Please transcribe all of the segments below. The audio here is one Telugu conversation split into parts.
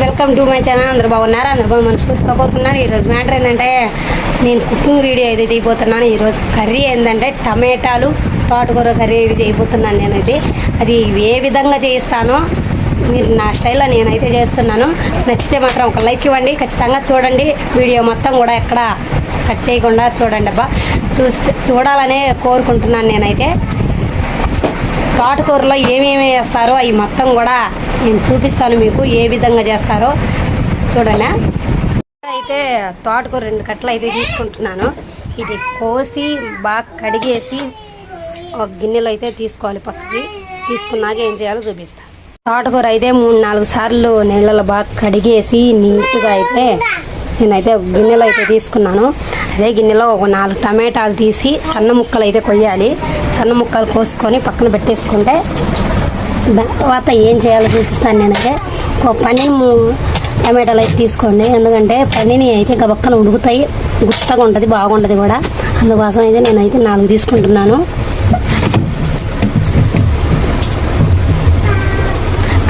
Welcome to my channel. అందరు బాగున్నారు? అందరు బాగా మనస్ఫూర్తిగా కోరుకున్నారు ఈరోజు మ్యాటర్ ఏంటంటే నేను కుకింగ్ వీడియో అయితే తీయబోతున్నాను. ఈరోజు కర్రీ ఏంటంటే టమాటాలు తోటకూర కర్రీ ఇది చేయబోతున్నాను నేనైతే. అది ఏ విధంగా చేస్తానో మీరు నా స్టైల్లో నేనైతే చేస్తున్నాను. నచ్చితే మాత్రం ఒక లైక్ ఇవ్వండి. ఖచ్చితంగా చూడండి. వీడియో మొత్తం కూడా ఎక్కడ కట్ చేయకుండా చూడండి అబ్బా. చూస్తే చూడాలనే కోరుకుంటున్నాను నేనైతే. తోటకూరలో ఏమేమి వేస్తారో అవి మొత్తం కూడా నేను చూపిస్తాను మీకు ఏ విధంగా చేస్తారో. చూడండి. అయితే తోటకూర రెండు కట్టలు అయితే తీసుకుంటున్నాను. ఇది కోసి బాగా కడిగేసి ఒక గిన్నెలో అయితే తీసుకోవాలి పక్కకి. తీసుకున్నాక ఏం చేయాలో చూపిస్తాను తోటకూర అయితే మూడు నాలుగు సార్లు నీళ్ళలో బాగా కడిగేసి నీట్గా అయితే నేనైతే ఒక గిన్నెలో అయితే తీసుకున్నాను. అదే గిన్నెలో ఒక నాలుగు టమాటాలు తీసి సన్న ముక్కలు అయితే కొయ్యాలి. సన్న ముక్కలు కోసుకొని పక్కన పెట్టేసుకుంటే తర్వాత ఏం చేయాలో చూపిస్తాను నేనైతే. ఒక పని టమాటాలు అయితే తీసుకోండి. ఎందుకంటే పన్నీని అయితే ఇంకా పక్కన ఉడుకుతాయి. గుత్తగా ఉంటుంది బాగుంటుంది కూడా. అందుకోసం అయితే నేనైతే నాలుగు తీసుకుంటున్నాను.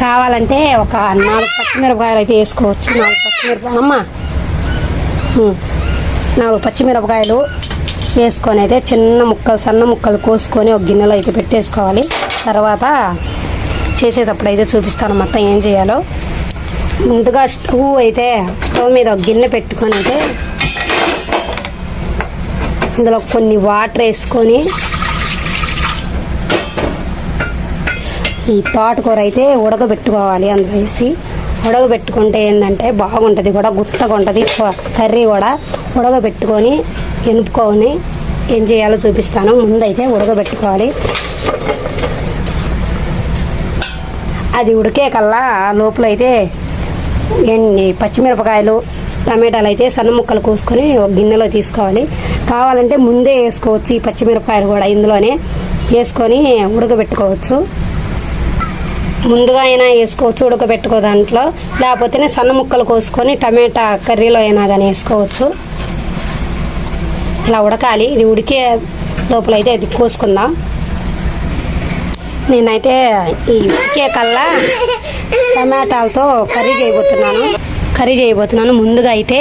కావాలంటే ఒక నాలుగు పచ్చిమిరపకాయలు అయితే వేసుకోవచ్చు. నాలుగు పచ్చిమిరపకాయలు అమ్మ! నాలుగు పచ్చిమిరపకాయలు వేసుకొని అయితే చిన్న ముక్కలు సన్న ముక్కలు కోసుకొని ఒక గిన్నెలో అయితే పెట్టేసుకోవాలి. తర్వాత చేసేటప్పుడు అయితే చూపిస్తాను మొత్తం ఏం చేయాలో. ముందుగా స్టవ్ అయితే స్టవ్ మీద ఒక గిన్నె పెట్టుకొని అయితే ఇందులో కొన్ని వాటర్ వేసుకొని ఈ తోటకూర అయితే ఉడకబెట్టుకోవాలి అందులో వేసి. ఉడకబెట్టుకుంటే ఏంటంటే బాగుంటుంది కూడా గుత్తగా ఉంటుంది కర్రీ కూడా ఉడకబెట్టుకొని ఎనుపుకొని ఏం చేయాలో చూపిస్తాను. ముందైతే ఉడకబెట్టుకోవాలి. అది ఉడికే కల్లా లోపల అయితే ఎన్ని పచ్చిమిరపకాయలు టమాటాలు అయితే సన్న ముక్కలు కోసుకొని ఒక గిన్నెలో తీసుకోవాలి. కావాలంటే ముందే వేసుకోవచ్చు ఈ పచ్చిమిరపకాయలు కూడా ఇందులోనే. వేసుకొని ఉడకబెట్టుకోవచ్చు. ముందుగా అయినా వేసుకోవచ్చు ఉడకబెట్టుకో దాంట్లో. లేకపోతే సన్న ముక్కలు కోసుకొని టమాటా కర్రీలో అయినా కానీ వేసుకోవచ్చు. ఇలా ఉడకాలి. ఇది ఉడికే లోపల అయితే అది కోసుకుందాం. నేనైతే ఈ కేకల్లా కల్లా టమాటాలతో కర్రీ చేయబోతున్నాను. కర్రీ చేయబోతున్నాను. ముందుగా అయితే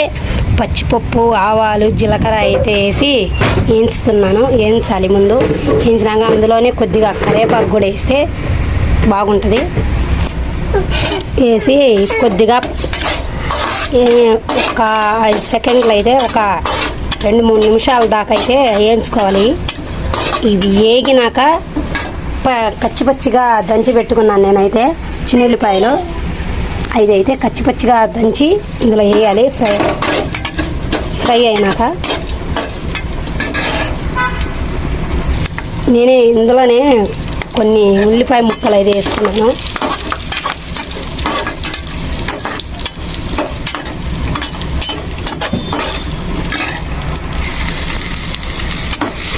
పచ్చిపప్పు ఆవాలు జీలకర్ర అయితే వేసి వేయించుతున్నాను వేయించాలి ముందు. వేయించినాక అందులోనే కొద్దిగా కరివేపాకు కూడా వేస్తే బాగుంటుంది. వేసి కొద్దిగా ఒక ఐదు సెకండ్లు అయితే ఒక రెండు మూడు నిమిషాల దాకా అయితే వేయించుకోవాలి. ఇవి వేగినాక ప పచ్చిగా దంచి పెట్టుకున్నాను నేనైతే చిన్నెల్లిపాయలు. ఐదు అయితే కచ్చిపచ్చిగా దంచి ఇందులో వేయాలి ఫ్రై ఫ్రై అయినాక. నేనే ఇందులోనే కొన్ని ఉల్లిపాయ ముక్కలు అయితే వేసుకున్నాను.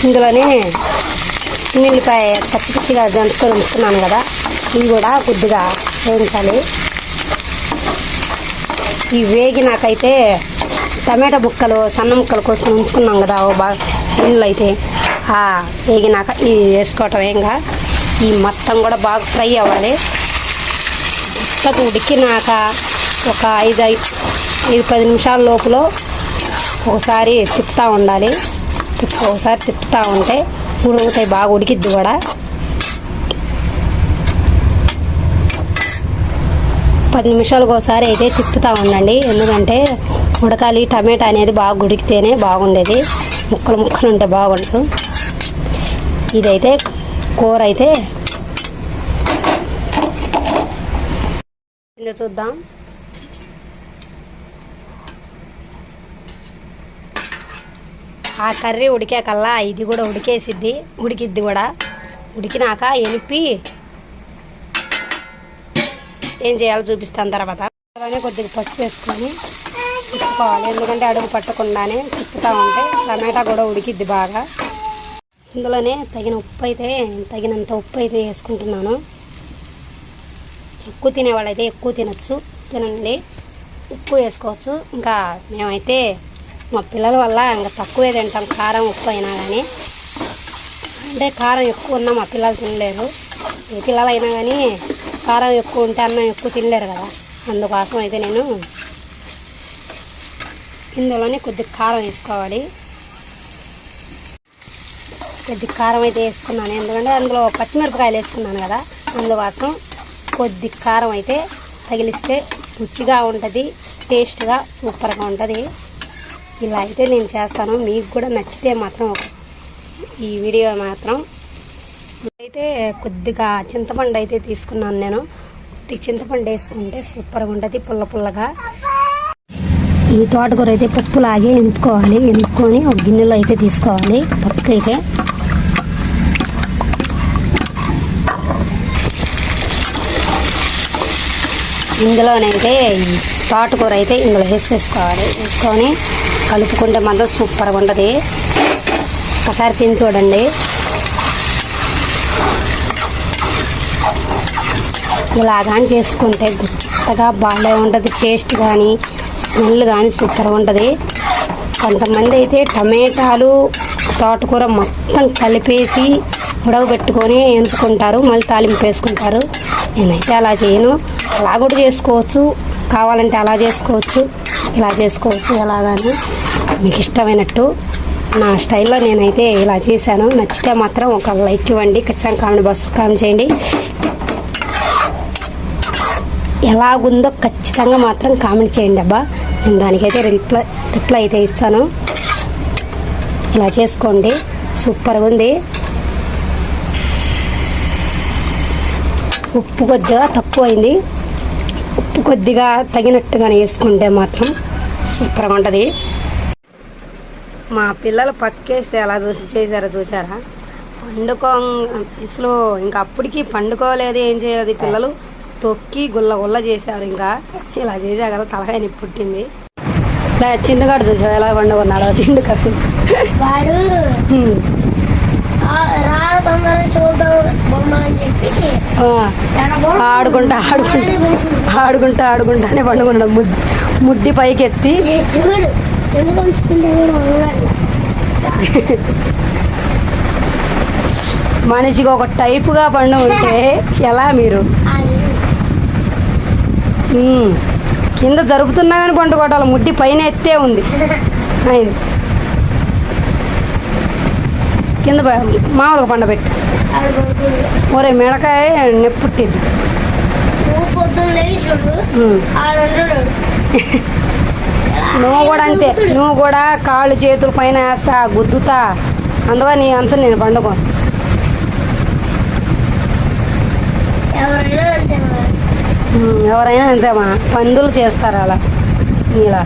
ఇందులోనే ఉల్లిపాయ పచ్చి పచ్చిగా దంచుకొని ఉంచుకున్నాను కదా ఇవి కూడా కొద్దిగా వేయించాలి. ఈ వేగినాకైతే టమాటా ముక్కలు సన్న ముక్కలు కోసుకొని ఉంచుకున్నాం కదా ఓ బాగా ఇల్లు అయితే. వేగినాక ఇవి వేసుకోవటం ఏంగా ఈ మొత్తం కూడా బాగా ఫ్రై అవ్వాలి. మొత్తం ఉడికినాక ఒక ఐదు ఐదు ఐదు పది నిమిషాల లోపల ఒకసారి తిప్పుతూ ఉండాలి. ఒకసారి తిప్పుతూ ఉంటే ఉడుకుతాయి బాగా ఉడికిద్ది కూడా. పది నిమిషాలకు ఒకసారి అయితే తిప్పుతూ ఉండండి. ఎందుకంటే ఉడకాలి టమాటా అనేది బాగా ఉడికితేనే బాగుండేది. ముక్కలు ముక్కలు ఉంటే బాగుండదు. ఇదైతే కూర అయితే. చూద్దాం. ఆ కర్రీ ఉడికాకల్లా ఇది కూడా ఉడికేసిద్ది ఉడికిద్ది కూడా. ఉడికినాక ఎనిపి ఏం చేయాలో చూపిస్తాను తర్వాత. అలానే కొద్దిగా పసుపు వేసుకొని తిప్పుకోవాలి ఎందుకంటే అడుగు పట్టకుండానే తిప్పుతూ ఉంటే టమాటా కూడా ఉడికిద్ది బాగా. ఇందులోనే తగిన ఉప్పు అయితే తగినంత ఉప్పు అయితే వేసుకుంటున్నాను. ఎక్కువ తినేవాళ్ళైతే ఎక్కువ తినచ్చు తినండి. ఉప్పు వేసుకోవచ్చు. ఇంకా మేమైతే మా పిల్లల వల్ల ఇంకా తక్కువే తింటాం కారం ఉప్పు అయినా కానీ అంటే కారం ఎక్కువ ఉన్నా మా పిల్లలు తినలేరు. ఏ పిల్లలైనా కానీ కారం ఎక్కువ ఉంటే అన్నం ఎక్కువ తినలేరు కదా. అందుకోసం అయితే నేను ఇందులోనే కొద్ది కారం వేసుకోవాలి. కొద్ది కారం అయితే వేసుకున్నాను. ఎందుకంటే అందులో పచ్చిమిరపకాయలు వేసుకున్నాను కదా. అందుకోసం కొద్ది కారం అయితే తగిలిస్తే రుచిగా ఉంటుంది టేస్ట్గా సూపర్గా ఉంటుంది. ఇలా అయితే నేను చేస్తాను. మీకు కూడా నచ్చితే మాత్రం ఈ వీడియో మాత్రం అయితే కొద్దిగా చింతపండు అయితే తీసుకున్నాను నేను. కొద్ది చింతపండు వేసుకుంటే సూపర్గా ఉంటుంది పుల్ల పుల్లగా. ఈ తోటకూర అయితే పప్పులాగే ఎంపుకోవాలి. ఎంపుకొని ఒక గిన్నెలో అయితే తీసుకోవాలి. పప్పుకైతే. అయితే ఇందులోనైతే తోటకూర అయితే ఇందులో వేసేసుకోవాలి. వేసుకొని కలుపుకుంటే మాత్రం సూపర్గా ఉంటుంది. ఒకసారి తిని చూడండి. ఇలాగాని చేసుకుంటే గుత్తగా బాగా ఉంటుంది. టేస్ట్ కానీ స్మెల్ కానీ సూపర్గా ఉంటుంది. కొంతమంది అయితే టమాటాలు తోటకూర మొత్తం కలిపేసి ఉడకబెట్టుకొని ఎంపుకుంటారు మళ్ళీ తాలింపు వేసుకుంటారు. నేనైతే అలా చేయను. అలా కూడా చేసుకోవచ్చు. కావాలంటే అలా చేసుకోవచ్చు ఇలా చేసుకోవచ్చు ఎలాగని మీకు ఇష్టమైనట్టు. నా స్టైల్లో నేనైతే ఇలా చేశాను. నచ్చితే మాత్రం ఒక లైక్ ఇవ్వండి. ఖచ్చితంగా కామెంట్ బాక్స్ కామెంట్ చేయండి. ఎలాగుందో ఖచ్చితంగా మాత్రం కామెంట్ చేయండి అబ్బా. నేను దానికైతే రిప్లై రిప్లై అయితే ఇస్తాను. ఇలా చేసుకోండి. సూపర్గా ఉంది. ఉప్పు కొద్దిగా తక్కువైంది. అయింది కొద్దిగా తగినట్టుగానే వేసుకుంటే మాత్రం సూపర్గా ఉంటుంది. మా పిల్లలు పక్కేస్తే ఎలా చూసి చేశారో చూసారా పండుకో అసలు ఇంకా అప్పటికి పండుకోలేదు ఏం చేయలేదు. ఈ పిల్లలు తొక్కి గుల్ల గుల్ల చేశారు ఇంకా. ఇలా చేసా కదా తలకాయ నొప్పి పుట్టింది. ఇలా చిండుగాడు చూసావు ఎలా పండుకున్నాడు తిండుకాడు వాడు ఆ- రా తొందరగా చూద్దాం బొమ్మ అని చెప్పి ఎడబొడ- ఆడుకుంటా ఆడుకుంటా ఆడుకుంటా ఆడుకుంటానే పండుకున్నాడు. ముద్దు ముడ్డి పైకి ఎత్తి చూడు మనిషికి ఒక టైపుగా పండు ఉంటే ఎలా మీరు. కింద జరుపుతున్నా కానీ పండు కొట్టాలి ముడ్డి పైన ఎత్తే ఉంది. అయింది. కింద మామూలుగా పండబెట్టు. ఒరే మిడకాయ నెప్పుట్టింది. నువ్వు కూడా అంతే. నువ్వు కూడా కాళ్ళు చేతులు పైన వేస్తా గుద్దుతా. అందువల్ల నీ అంశం నేను పండుకో. ఎవరైనా అంతేమా పందులు చేస్తారు అలా. ఇలా